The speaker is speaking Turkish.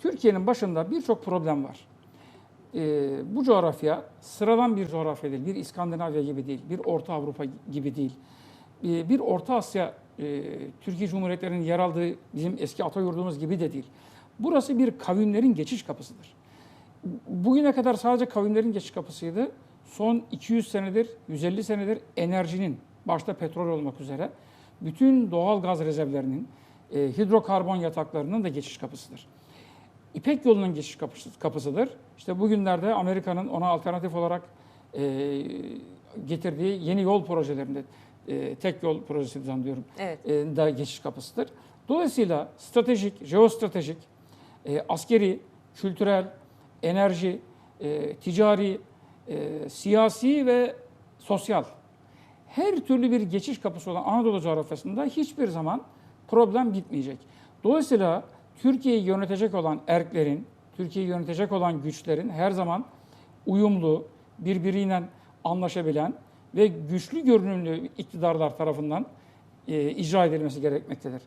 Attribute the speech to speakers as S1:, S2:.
S1: Türkiye'nin başında birçok problem var. Ee, bu coğrafya sıradan bir coğrafya değil. Bir İskandinavya gibi değil. Bir Orta Avrupa gibi değil. Ee, bir Orta Asya, e, Türkiye Cumhuriyetlerinin yer aldığı bizim eski ata yurdumuz gibi de değil. Burası bir kavimlerin geçiş kapısıdır. Bugüne kadar sadece kavimlerin geçiş kapısıydı. Son 200 senedir, 150 senedir enerjinin, başta petrol olmak üzere, bütün doğal gaz rezervlerinin, e, hidrokarbon yataklarının da geçiş kapısıdır. İpek yolunun geçiş kapısı- kapısıdır. İşte bugünlerde Amerika'nın ona alternatif olarak e, getirdiği yeni yol projelerinde, e, tek yol projesi zannediyorum,
S2: Evet.
S1: e, da geçiş kapısıdır. Dolayısıyla stratejik, jeostratejik, e, askeri, kültürel, enerji, e, ticari, e, siyasi ve sosyal her türlü bir geçiş kapısı olan Anadolu coğrafyasında hiçbir zaman problem bitmeyecek. Dolayısıyla Türkiye'yi yönetecek olan erklerin, Türkiye'yi yönetecek olan güçlerin her zaman uyumlu, birbiriyle anlaşabilen ve güçlü görünümlü iktidarlar tarafından e, icra edilmesi gerekmektedir.